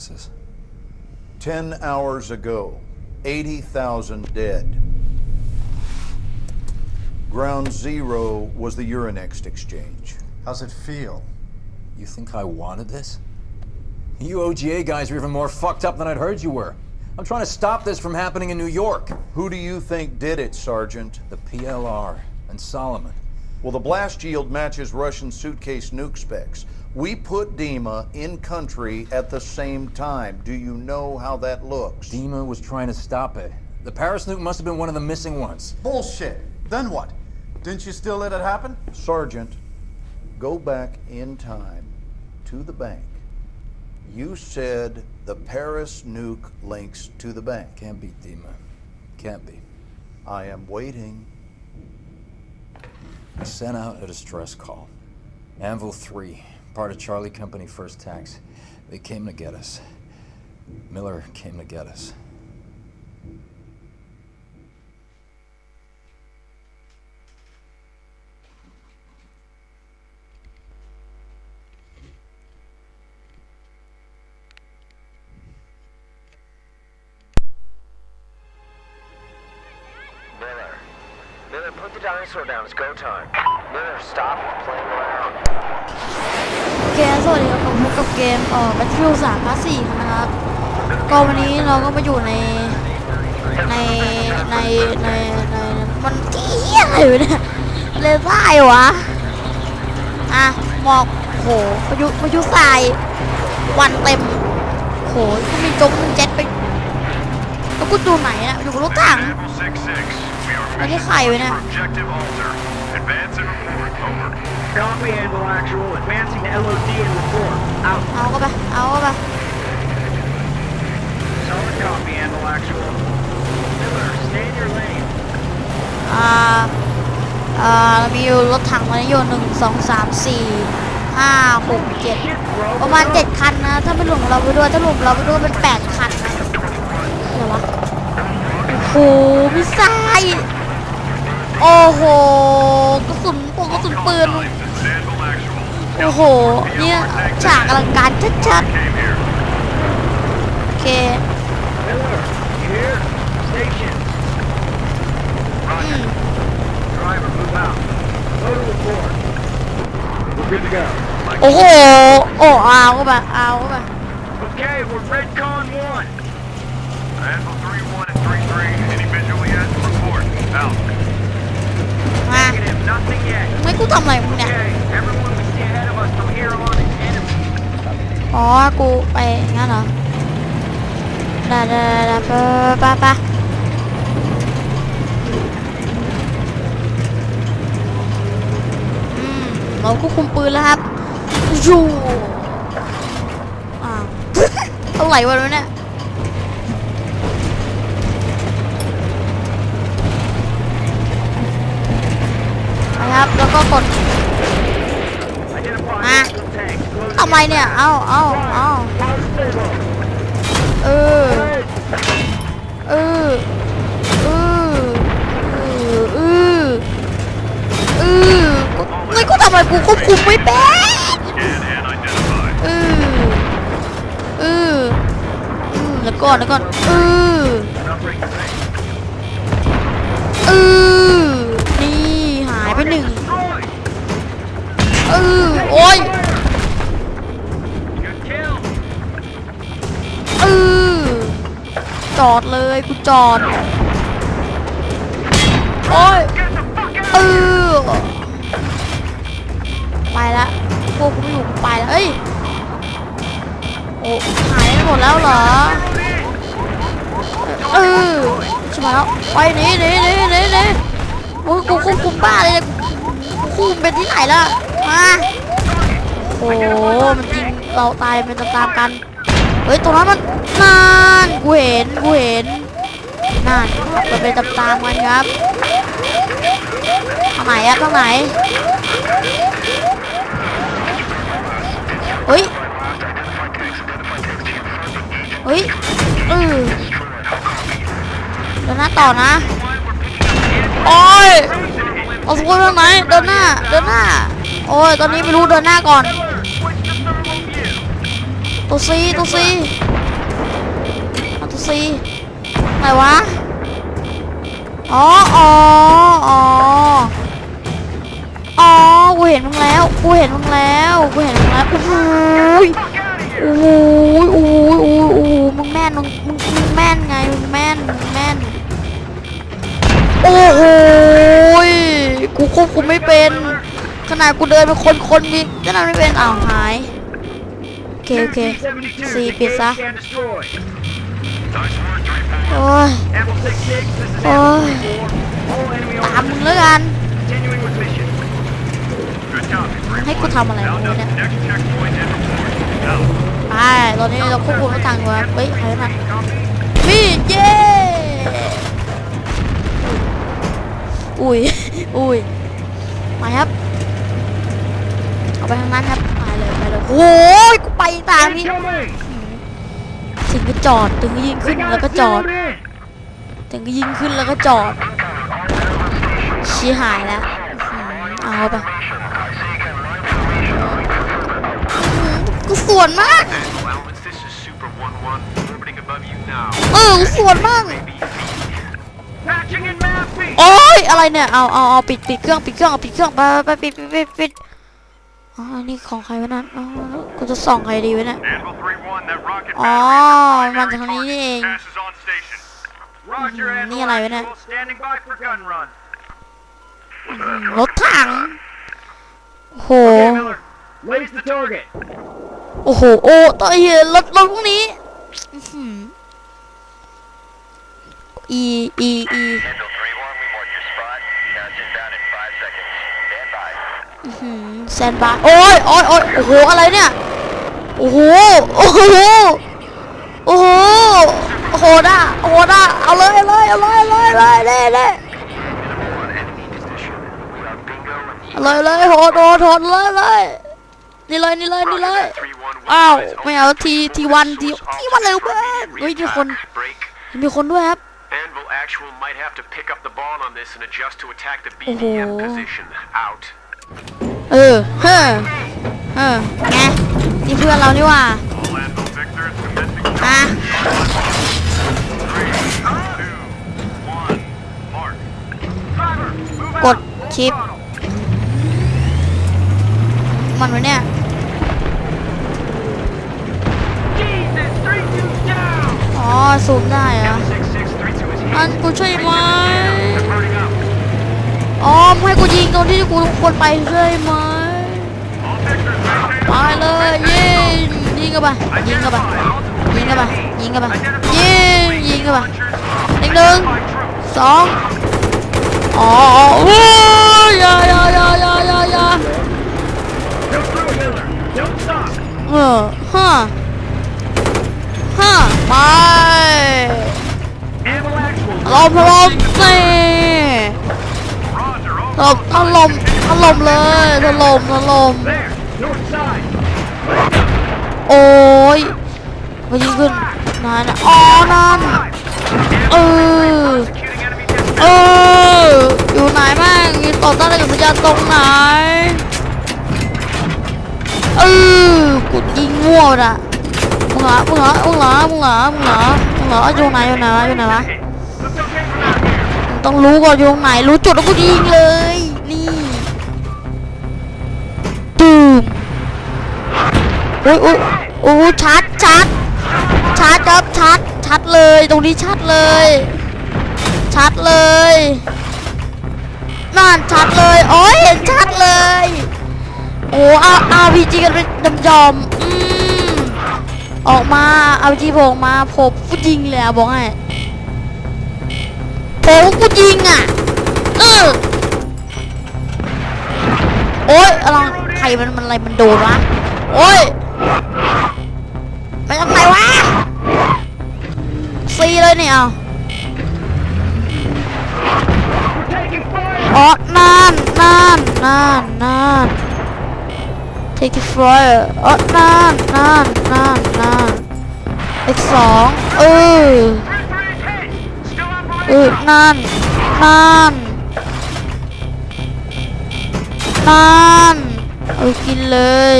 analysis. 10 hours ago, 80,000 dead. Ground zero was the Euronext exchange. How's it feel? You think I wanted this? You OGA guys are even more fucked up than I'd heard you were. I'm trying to stop this from happening in New York. Who do you think did it, Sergeant? The PLR and Solomon. Well, the blast yield matches Russian suitcase nuke specs. We put Dima in country at the same time. Do you know how that looks? Dima was trying to stop it. The Paris nuke must have been one of the missing ones. Bullshit. Then what? Didn't you still let it happen? Sergeant, go back in time to the bank. You said the Paris nuke links to the bank. Can't be Dima. Can't be. I am waiting. I sent out a distress call. Anvil 3, part of Charlie Company First Tax. They came to get us. Miller came to get us. Miller. Miller, put the dinosaur down. It's go time. Miller, stop playing around. โอเคสวัสดีครับผมพบกับเกมเอ่อ Battlefield 3 Part 4นะครับ ก็วันนี้เราก็มาอยู่ใน ใน ใน ใน ใน มันเหี้ยอะไรวะเนี่ยเลยทรายวะ อะหมอกโหพายุพายุทรายวันเต็มโหก็มีจมเจ็ตไปแล้วกูอยู่ไหนอะอยู่กับรถถัง Anvil 6-6, we are Any mission high launch with that? for objective altar. Advance and report. Over. Copy, Anvil Actual. Advancing to LOD and report. Out. เอาก็ไป เอาก็ไป Solid copy, Anvil Actual. Miller, stay in your lane. อ่าอ่าเรามีอยู่รถถังมาอยู่หนึ่งสองสามสี่ห้าหกเจ็ดประมาณเจ็ดคันนะ ถ้าไม่รวมเราไปด้วย ถ้ารวมเราไปด้วยเป็นแปดคันนะอะไรวะโอ้โหมิสไซล์โอ้โหกระสุนปงกระสุนปืน This is Anvil Actual. โอ้โห เนี่ยฉากอลังการชัด Came here. ๆโอเค Miller, you here? Station. อืม Driver, move out. Go to report. We're good to go. โอ้โห โอ้เอาก็ไปเอาก็ไป Okay, we're Redcon 1. Anvil 3-1 and 3-3. Any visual yet? Report. Out. มา Negative, nothing yet. ไม่กูทำอะไรมึงเนี่ย Okay, everyone อ๋อ กูไปงั้นเหรอได้ได้ได้ไปไปไปอืมเราก็คุมปืนแล้วครับยูอ้าวเท่าไหร่วะเนี่ยนะครับ แล้วก็กด ทำไมเนี่ย เอาเอาเอาเออ เออ เออ เออ เออไม่กูทำไมกูควบคุมไม่เป็นเออ เออเออแล้วก่อนแล้วก่อนเออเออนี่หายไปหนึ่งเออโอ้ย จอดเลยกูจอด โอ้ยเออไปละพวกกูไม่อยู่กูไปละเอ้ย โอ้หายไปหมดแล้วเหรอ เออใช่ไหมแล้วไปหนีหนีหนีหนีหนีโอ้กูควบคุมบ้าเลยเนี่ยกูคุมเป็นที่ไหนล่ะ มา โอ้มันจริงเราตายเป็นตามๆกัน เฮ้ยตรงนั้นมันนานกูเห็นกูเห็นนั่นมันเป็นตามๆกันครับทางไหนอะทางไหนเฮ้ยเฮ้ยเออเดินหน้าต่อนะโอ้ยเอาสกุลทางไหนเดินหน้าเดินหน้าโอ้ยตอนนี้ไม่รู้เดินหน้าก่อน ตัวซีตัวซีตัวซีไหนวะอ๋ออ๋ออ๋ออ๋อกูเห็นมึงแล้วกูเห็นมึงแล้วกูเห็นมึงแล้วโอ้โหยโอ้ยโอ้ยโอ้ยโอ้โหมึงแม่นมึงมึงมึงแม่นไงมึงแม่นมึงแม่นโอ้โหยกูควบคุมไม่เป็นขนาดกูเดินเป็นคนคนยิงก็นั่นไม่เป็นอ้าวหาย เคโอเคซีปิดซะ Nice work, 3-4. โอ้ย Amble 66, this is โอ้ย All enemy ตามมึงแล้วกัน continuing with mission. Good copy, ให้กูทำอะไร Now มึง down เนี่ย to next checkpoint and report. Out. ไปตอนนี้เราควบคุมรถถังอยู่ครับเฮ้ยใครมา Copy. พี่เย้อุ้ยอุ้ยมาครับเอาไปทางนั้นครับไป เลยไปเลยโอ้ยกูไปตามนี่ถึงก็จอดถึงก็ยิงขึ้นแล้วก็จอดถึงก็ยิงขึ้นแล้วก็จอดชี้หายแล้วอืมเอาไปกูสวนมาก Allowance, this is Super 1-1, orbiting above you now. เออกูสวนมาก Patching in map feet. โอ้ยอะไรเนี่ยเอาเอาเอาปิดปิดเครื่องปิดเครื่องเอาปิดเครื่องไปไปไปปิดปิดปิดปิด อ๋ออันนี้ของใครวะนั่นอ๋อกูจะส่องใครดีวะเนี่ย Anvil 3-1, that rocket อ๋อ battery มันจากทางนี้นี่เอง passes on station. Roger, Hmm, Anvil นี่อะไรวะเนี่ย Actual, standing by for gun run. รถถังโอ้โห Okay, Miller, raise the target. โอ้โห โอ้ต่อยรถรถพวกนี้อื้อหืออีอีอี Handle 3-1, we mark your spot. Counts inbound in 5 seconds. Stand by. อื้อหือ แซนบายโอ้ยโอ้ยโอ้ยโอ้โห อะไรเนี่ย โอ้โห โอ้โห โอ้โหโอ้โหด้าโอ้โหด้าเอาเลยเอาเลยเอาเลยเอาเลยเอาเลยเลยเลย Enemy position. We are bingo and เอาเลยเลยโหดโหดโหดเลยเลยนี่เลยนี่เลยนี่เลย Roger, that 3-1, อ้าว weaponize all ไม่เอาทีทีวันทีทีวันเร็วเกินเฮ้ยมีคน Break. มีคนด้วยครับ Anvil Actual might have to pick up the ball on this and adjust to attack the Oh. BDM position. Out. เออ เฮ้อเออไงนี่เพื่อนเรานี่ว่าอ่กดชิป มันวะเนี่ยอ๋อสูมได้อะอันกูช่วยไหม อ๋อมึงให้กูยิงตรงที่กูควรไปใช่ไหมไปเลยยิงยิงกันไปยิงกันไปยิงกันไปยิงกันไปยิงยิงกันไปหนึ่งหนึ่งสองอ๋ออ๋อโอ้ยย่าย่าย่าย่าย่ายาเออฮะฮะไป Anvil Actual. ลมลมนี่ ถล่มถล่มถล่มเลยถล่มถล่มโอ้ยมายิงขึ้นนานนะอ๋อนั่นเออเอออยู่ไหนแม่งมีต่อต้านกับสัญญาณตรงไหนเออกูยิงมั่วน่ะมึงเหรอมึงเหรอมึงเหรอมึงเหรอมึงเหรอมึงเหรออยู่ไหนอยู่ไหนวะอยู่ไหนวะต้องรู้ก่อนอยู่ตรงไหนรู้จุดแล้วกูยิงเลย อุ้ยโอ้ยโอ้ยชัดชัดชัดครับชัดชัดเลย ตรงนี้ชัดเลย ชัดเลยนั่นชัดเลยโอ้ยเห็นชัดเลยโอ้อาอาวีจีกันเป็นดำยอมอืมออกมาเอาจีโผล่ออกมาผมกูยิงเลยอะบอกให้ผมกูยิงอะเออโอ้ยอะไรใครมันมันอะไรมันโดนวะโอ้ย ไปทางไหนวะซีเลยเนี่ยเอาอ๋อนั่นนั่นนั่นนั่น take it fire อ๋อนั่นนั่นนั่นนั่นอีกสองเออเอ operating. อนั่นนั่นนั่นเอากินเลย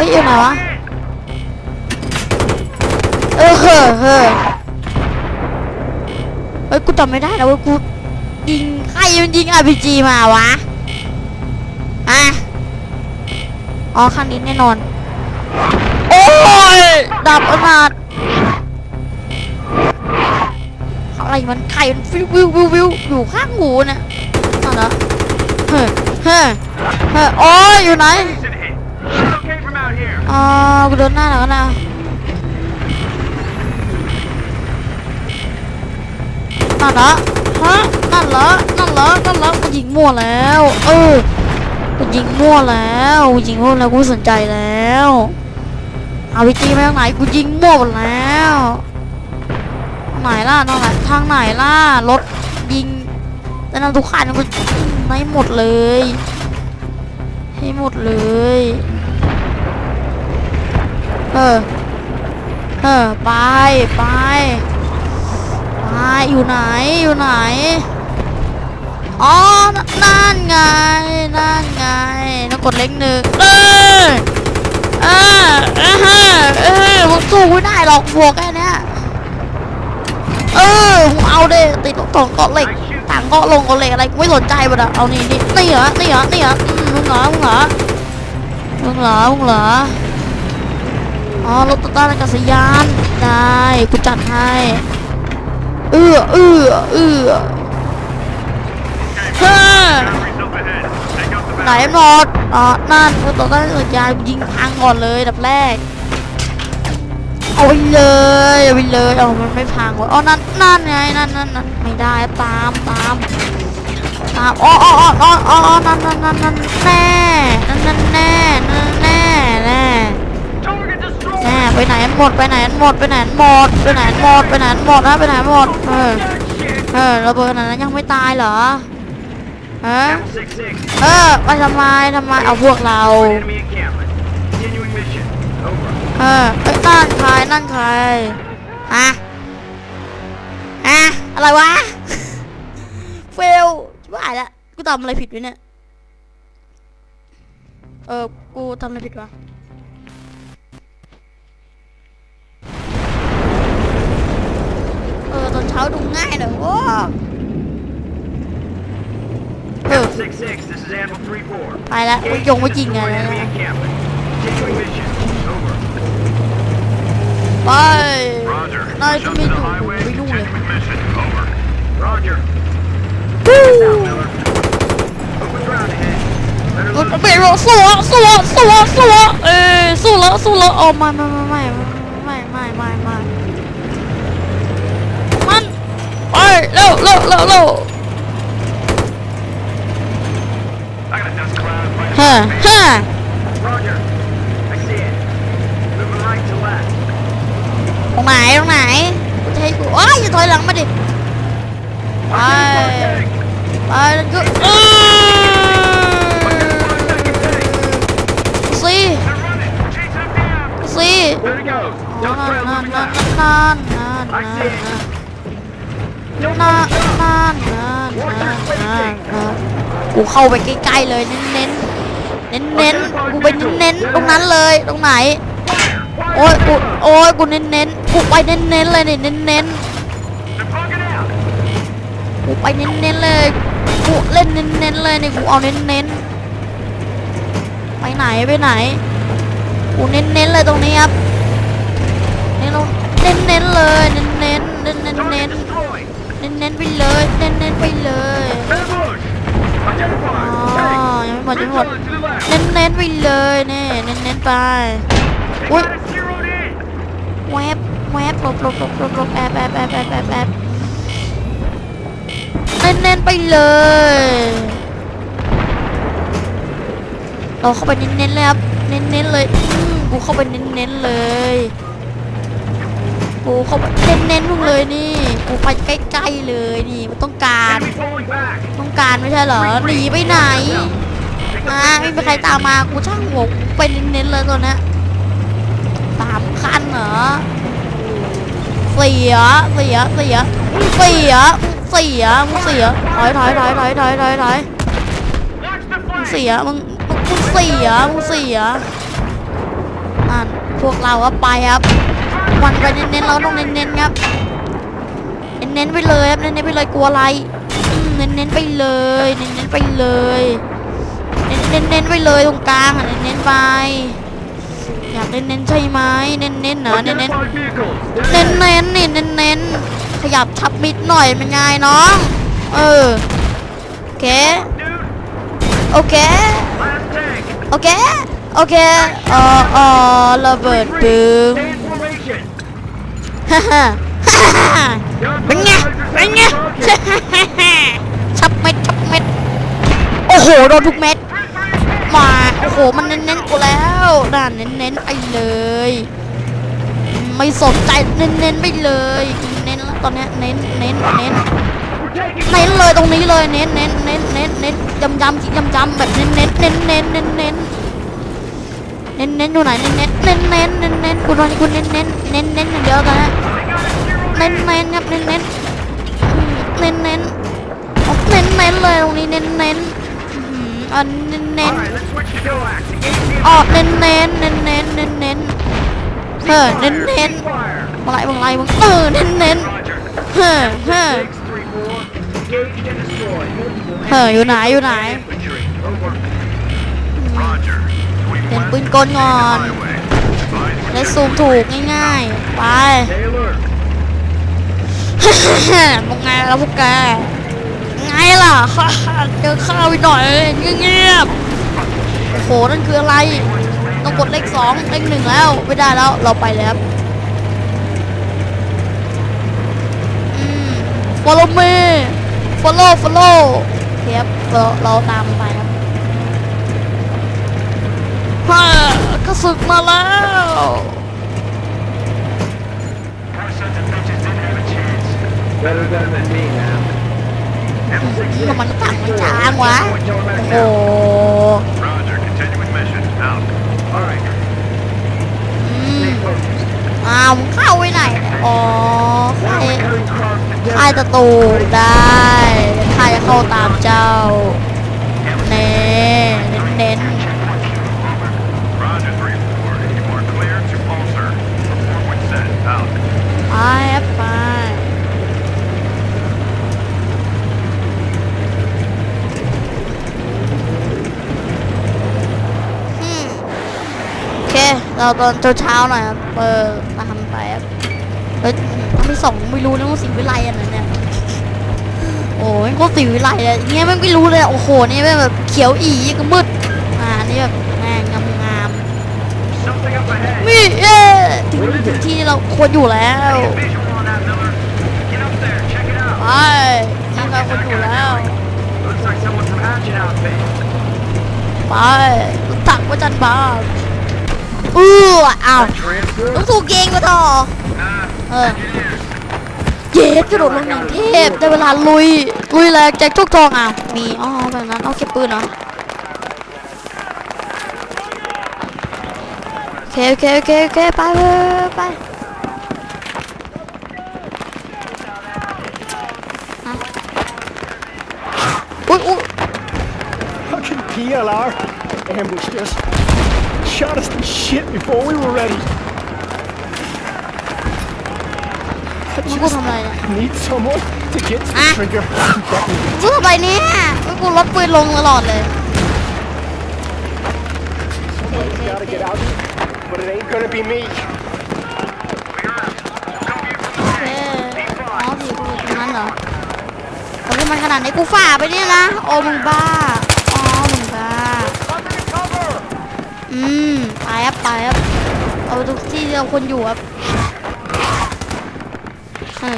ฮ้ยอยู่ไหนวะ เออเฮ้อเฮ้อเฮ้ยกูจำไม่ได้แล้วเว่ากูยิงใครมันยิง RPG มาวะอะอ๋อข้างนี้แน่นอน โอ้ยดับอนาถอะไรมันไข่มันฟิววิววิววิวอยู่ข้างหูน่ะนั่นเหรอเฮ้ยเฮ้ยเฮ้ยโอ้ยอยู่ไหน อ่ากูเดินหน้าแล้วนะนั่นเหรอฮะนั่นเหรอนั่นเหรอนั่นเหรอกูยิงมั่วแล้ว เออกูยิงมั่วแล้วกูยิงมั่วแล้วกูสนใจแล้วเอาวิจีมาทางไหนกูยิงมั่วหมดแล้วทางไหนล่ะทางไหนทางไหนล่ะรถยิงแต่นำทุกคันกูยิงให้หมดเลย ให้หมดเลย ออเออไปไปไปอยู่ไหนอยู่ไหนอ๋อนนั่นไงนั่นไงต้องกดเล็กหนึ่งเออเออเออเออมึงสู้ไม่ได้หรอกบวกแค่นี้เออมึงเอาเด้ติดตองเกาะเหล็กต่างเกาะลงเกาะเหล็กอะไรไม่สนใจหมดอะเอานี่นี่นี่เหรอนี่เหรอนี่เหรอมึงเหรอมึงเหรอมึงเหรอมึงเหรอ อ๋อรถต้านอากาศยานได้กูจัดให้เออเออเออเฮ้อไหนหมดอ๋อนั่นรถต้านอากาศยานยิงพังก่อนเลยดับแรกเอาไปเลยเอาไปเลยเอามันไม่พังวะอ๋อนั่นนั่นไงนั่นนั่นนั่นไม่ได้ตามตามตามอ๋ออ๋ออ๋ออ๋ออ๋อนั่นนั่นนั่นนั่นแน่นั่นนั่นแน่นั่นแน่ แน่ไปไหนหมดไปไหนหมดไปไหนหมดไปไหนหมดไปไหนหมดนะไปไหนหมดเออเออระเบิดนั้นยังไม่ตายเหรอฮะเออไปทำไมทำไมเอาพวกเราเออเอ้นั่นใครนั่นใครฮะฮะอะไรวะเฟลชิบหายละกูทำอะไรผิดวะเนี่ยเออกูทำอะไรผิดวะ เออตอนเช้าดูง่ายหน่อยโอ้เออ Six six. This is Anvil three four. ไปแล้วกูยงไม่จริงไง Destroy enemy encampment. Continuing mission. Over. ไป Roger. Nice to Jump meet to the you. highway. We know it. Continuing mission. Over. Roger. วู้ Out, Miller. Open ground ahead. Better รถ lose เบรกสู้อะสู้อะสู้อะสู้อะเอ้ยสู้แล้วสู้แล้วโอ้ไม่ไม่ไม่ไม่ไม่ไม่ไม่ไม่ lô lô ha ha ông này ông này tôi thấy của quá vậy? Thôi lần mới đi. Ai ai cứ si si non non non non non non น้าน้าน้าน้าน้ากูเข้าไปใกล้ๆเลยเน้นเน้นเน้นเน้นกูไปเน้นเน้นตรงนั้นเลยตรงไหนโอ้ยกูโอ้ยกูเน้นๆกูไปเน้นเน้นเลยเนี่ยเน้นเน้นกูไปเน้นเน้นเลยกูเล่นเน้นเน้นเลยเนี่ยกูเอาเน้นเน้นไปไหนไปไหนกูเน้นเน้นเลยตรงนี้ครับเน้นเน้นเลยเน้นเน้นเน้นๆเน้น เน้นๆไปเลยเน้นๆไปเลยอ๋อยังไม่หมดยังไม่หมดเน้นๆไปเลยนี่เน้นเน้นๆไป They Ui. got it zeroed in. แวบแวบหลบหลบหลบหลบหลบแอบแอบแอบแอบแอบแอบเน้นๆไปเลยเราเข้าไปเน้นๆเลยครับเน้นๆเลยอืมกูเข้าไปเน้นๆเลย กูเข้าไปเน้นเน้นๆมึงเลยนี่กูไปใกล้ๆเลยนี่มันต้องการ ต้องการไม่ใช่เหรอหนีไปไหนอ่าไม่มีใครตามมากูช่างหัวกูไปเน้นๆเลยตัวเนี้สามคันเหรอเสียเสียเสียเสียเสียมึงเสียถอยถอยถอยถอยถอยถอยถอยมึงเสียมึงมึงเสียมึงเสียนั่นพวกเราก็ไปครับ Target วันไปเน้นๆเราต้องเน้นๆครับเน้นๆไปเลยครับเน้นๆไปเลยกลัวอะไรเน้นๆไปเลยเน้นๆไปเลยเน้นๆไปเลยตรงกลางเน้นๆไปอยากเน้นๆใช่ไหมเน้นๆเหรอเน้นๆเน้นเน้นๆนี่เน้นๆขยับทับมิดหน่อยเป็นไงน้องเออโอเคโอเคโอเคโอเคเออเออระเบิดบึ้ม Stay in formation. ฮ่าฮ่าฮ่าฮ่าเป็นไงเป็นไงชับเม็ดชับเม็ด โอ้โห โดนทุกเม็ด มา โอ้โห มันเน้นๆกูแล้วด่านเน้นๆไปเลย ไม่สนใจเน้นๆไปเลยเน้นแล้วตอนนี้เน้นเน้นเน้นเน้นเลยตรงนี้เลยเน้นเน้นเน้นเน้นเน้นยำยำจิกยำยำแบบเน้นเน้นเน้นเน้นเน้นเน้น เน้นเน้นอยู่ไหนเน้นเน้นเน้นเน้นเน้นเน้นกูนอนกูเน้นเน้นเน้นเน้นอย่างเดียวตอนนี้เน้นเน้นครับเน้นเน้นเน้นเน้นเน้นเน้นเลยตรงนี้เน้นเน้นอันเน้นเน้นออกเน้นเน้นเน้นเน้นเน้นเน้นเฮ้เน้นเน้น fire. มึงไรมึงไรมึงเออเน้นเน้นเฮ้เฮ้เฮ้อยู่ไหนอยู่ไหน เล่นปืนกลก่อน Highway. Advise ได้ซูมถูกง่ายๆ ไปมึงไงล้วพวกแกไงล่ะเจอข้าวไปหน่อยเงียบๆโอ้โหนั่นคืออะไร ต้องกดเลขสองเลขหนึ่งแล้ว ไม่ได้แล้วเราไปแล้วครับอืม follow me follow follow เทียบเราเราตามไปครับ ฮ่ากระสุนมาแล้วทำไมันต่างมันจางวะ โอ้อ้าวมันเข้าไปไหน อ๋อใครใครจะตูได้ใครจะเข้าตามเจ้า เราตอนเช้าๆหน่อยครับเปิดมาทำไปครับเฮ้ยไม่ส่งไม่รู้นะว่าสิงวิไลอันนั้นเนี่ยโอ้ยโคตรสิงวิไลเลยอย่างเงี้ยแม่ไม่รู้เลยโอ้โหนี่แบบเขียวอีก็มืดอ่านี่แบบแม่งงามงามๆ Something up ahead. นี่เย้ถึงถึงที่เราควรอยู่แล้วไปที่เราควรอยู่แล้วไปรถถังประจันบ้า อืออ้าวต้องถูกเกงก็ต่อ Nah, เออเย็ดกระโดดลงอย่างเทพได้เวลาลุย ลุยแหลกแจ็คทุกทองอ้าวมีอ๋อแบบนั้นเอาเก็บปืนเหรอโอเคโอเคโอเคโอเคไปไปไปฮะอุ้ยอุ้ย Fucking PLR ambushed us. Shot us to shit before we were ready. I มึงกู just ทำอะไรเนี่ย need someone to get to the Ah. trigger. Get me. มึงทำอะไรเนี่ยมึงกูลดปืนลงตลอดเลย Someone's gotta get out, but it ain't gonna be me. โอเคอ๋อผีกูอยู่ตรงนั้นเหรอโอ้ยมันขนาดนี้กูฝ่าไปเนี่ยนะ โอ้มึงบ้า อ๋อมึงบ้า อืมไปครับไปครับเอาทุกที่เราควรอยู่ครับ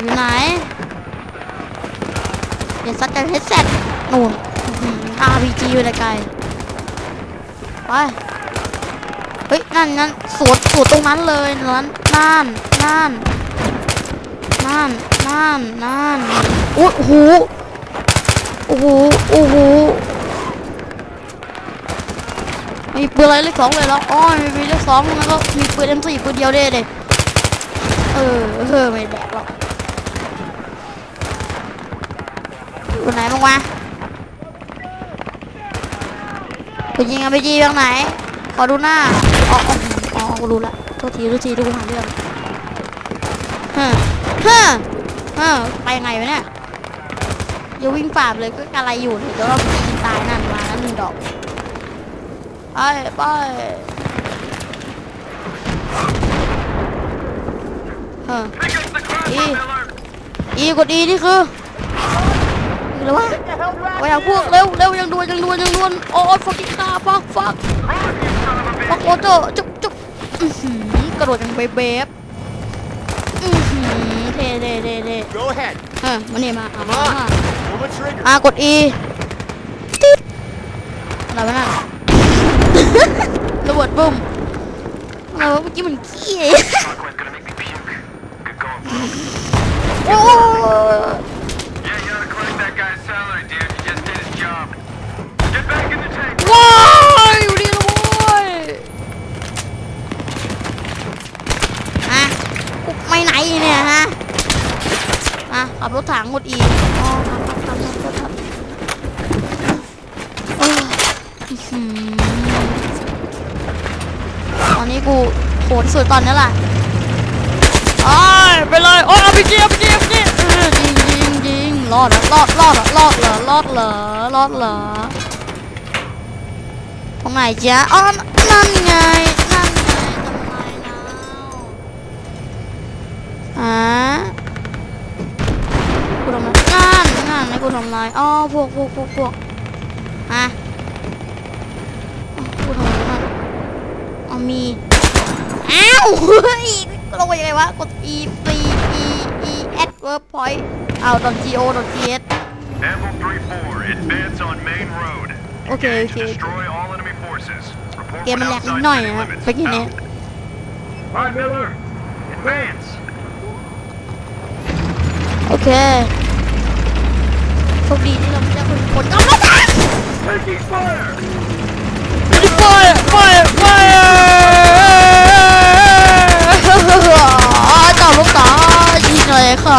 อยู่ไหนเดี๋ยวซัดกันเฮดเซ็ตนู่น RPG อยู่ไกลไปเฮ้ยนั่นนั่นสวนสวนตรงนั้นเลยนั่นนั่นนั่นนั่นนั่นนั่นโอ้โหโอ้โหโอ้โห มีปืนอะไรเลขสองเลยแล้วอ๋อมีเลขสองแล้วก็มีปืนเอ็มสี่ปืนเดียวเด้เลยเออเออไม่แดกหรอกอยู่ไหนบ้างวะไปยิงกันไปจีบ้างไหน ขอดูหน้าอ๋ออ๋อกูรู้ละโทษทีรู้ทีดูหาเรื่องฮึฮึฮะไปยังไงวะเนี่ยอย่าวิ่งฝ่าเลยก็อะไรอยู่เนี่ยเดี๋ยวเราตายนั่นมาแล้วหนึ่งดอก ไปไปฮะอีอีกดอีนี่คือหรือว่าไปเอาพวกเร็วเร็วยังดวนยังดวนยังดวนโอ้ฟักกิ้งคาฟักฟักฟักโอเจอจุ๊บจุ๊บกระโดดยังเบบเบบเท่เท่เท่เท่เออมาเนี่ยมาเอามาอ่ากดอีอะไรวะน่ะ วดปุ่มเออเมื่อกี้มันขี้โอ้ว้าววูดีละยฮะกูไม่ไหนเนี่ยฮะมาขับรถถังหมดอีกอ้อครับครับครับครับครับ อนนี้กูโขนสุดตอนนี้แหละไอไปเลยโอ้ยเอาไปจีเอาไปจีเอาไปจียิงยิงยิงรอดนะรอรอดรอดเหรอรอดเหรอรอดเหรอตรงไหนจ๊ะอ้อนั่นไงนั่นไงทำไมนะอะกูทำลานั่นนั่นให้กูทำลายอ๋อพวกพวกพวกพวกอะ มีอ้าวเฮ้ยลงไปยังไงวะ กด e p e e at work point เอาตอน g o ตอน g s โอเคโอเคเกมมันแหลกนิดหน่อยนะไปกินเนี่ยโอเคโชคดีที่เราไม่ได้คนคนเอาไม่ได้ Taking fire! Fire!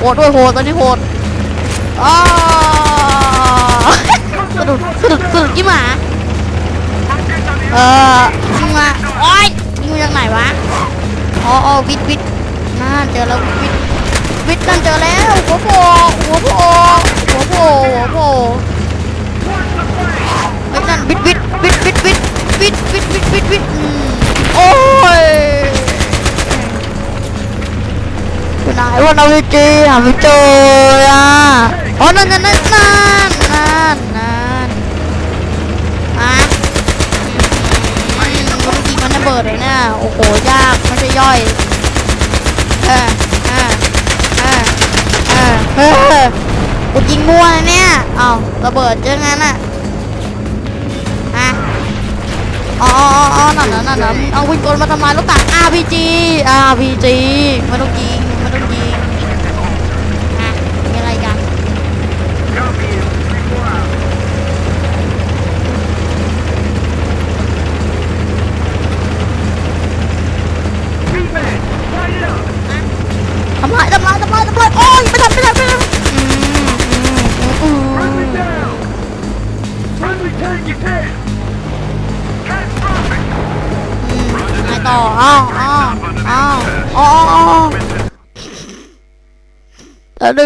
โหดด้วยโหดตอนนี้โหดอ้าสะดุดสะดุดสะดุดกี่หมา เออยิงมาโอ๊ยยิงมาจากไหนวะอ๋ออ๋อวิทวิทน่าเจอแล้ววิทวิทนั่นเจอแล้วหัวโผล่หัวโผล่หัวโผล่หัวโผล่ไอ้ยนั่นวิทวิทวิทวิทวิทวิทวิทวิทวิทวิทโอ้ย ไหนวะนาวิจีหาไม่เจออะอ๋อนั่นนั่นนั่นนั่นนั่นนั่นอะมันต้องยิงมันระเบิดเลยนะโอ้โหยากไม่ใช่ย่อยเออเออเออเออเออกูยิงมั่วนะเนี่ยเอาระเบิดเจองั้นอะอะอ๋ออ๋ออ๋อนั่นน่ะนั่นเอาวินกลมาทำไมรถถัง RPG RPG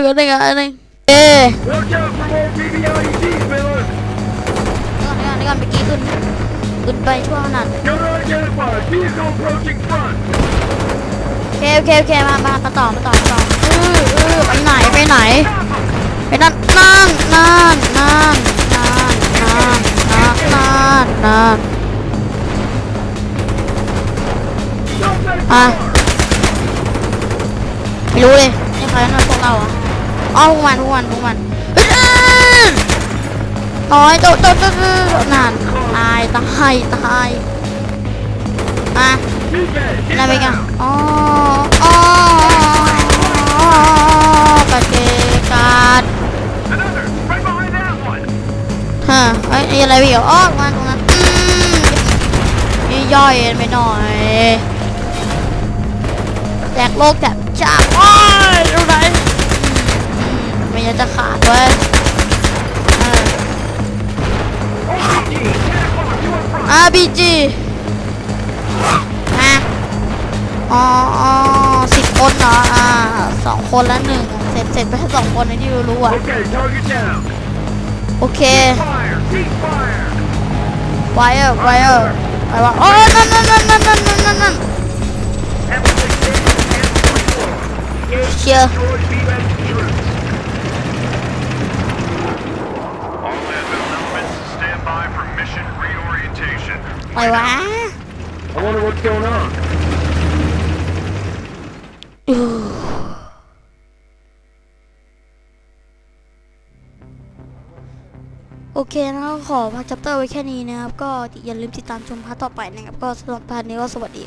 อันหนึ่งอันหนึ่งอันหนึ่งเอ๊ะ Watch out for more BBIEDs, Miller! นี่ก่อนนี่ก่อนเมื่อกี้ขึ้นขึ้นไปช่วงนั้นโอเคโอเคโอเคมามามาต่อมาต่อมาต่อเออเออไปไหนไปไหนไปนั่นนั่นนั่นนั่นนั่นนั่นนั่นนั่นนั่นอะไม่รู้เลยนี่ใครนั่นพวกเราอะ อ๋อพวกมันพวกมันพวกมันเอ้ยน้อยโตโตโตโตนานตายตายตายอะ Feedback! อะไรไปกันอ๋ออ๋อปฏิการฮะไอ้อะไรพี่เหรออ๋อมาตรงนั้นมนี่ย่อยไปหน่อยแจกโลกแจกจาโอ้ยตรงไหน มันจะขาดเว้ยอาบีจีฮะอ๋อสิบคนเหรออ่าสองคนละหนึ่งเสร็จเสร็จไปแค่สองคนในที่รู้อะโอเคไฟเออร์ไฟเออร์ไวเออร์นั่นนั่นนั่นนั่นนั่นนั่นนั่นเชียร์ mission reorientation. อะไรวะ I wonder what's going on. อู้โอเคนะครับขอพักจัปเตอร์ไว้แค่นี้นะครับ ก็อย่าลืมติดตามชมพาร์ทต่อไปนะครับ ก็สำหรับพาร์ทนี้ก็สวัสดี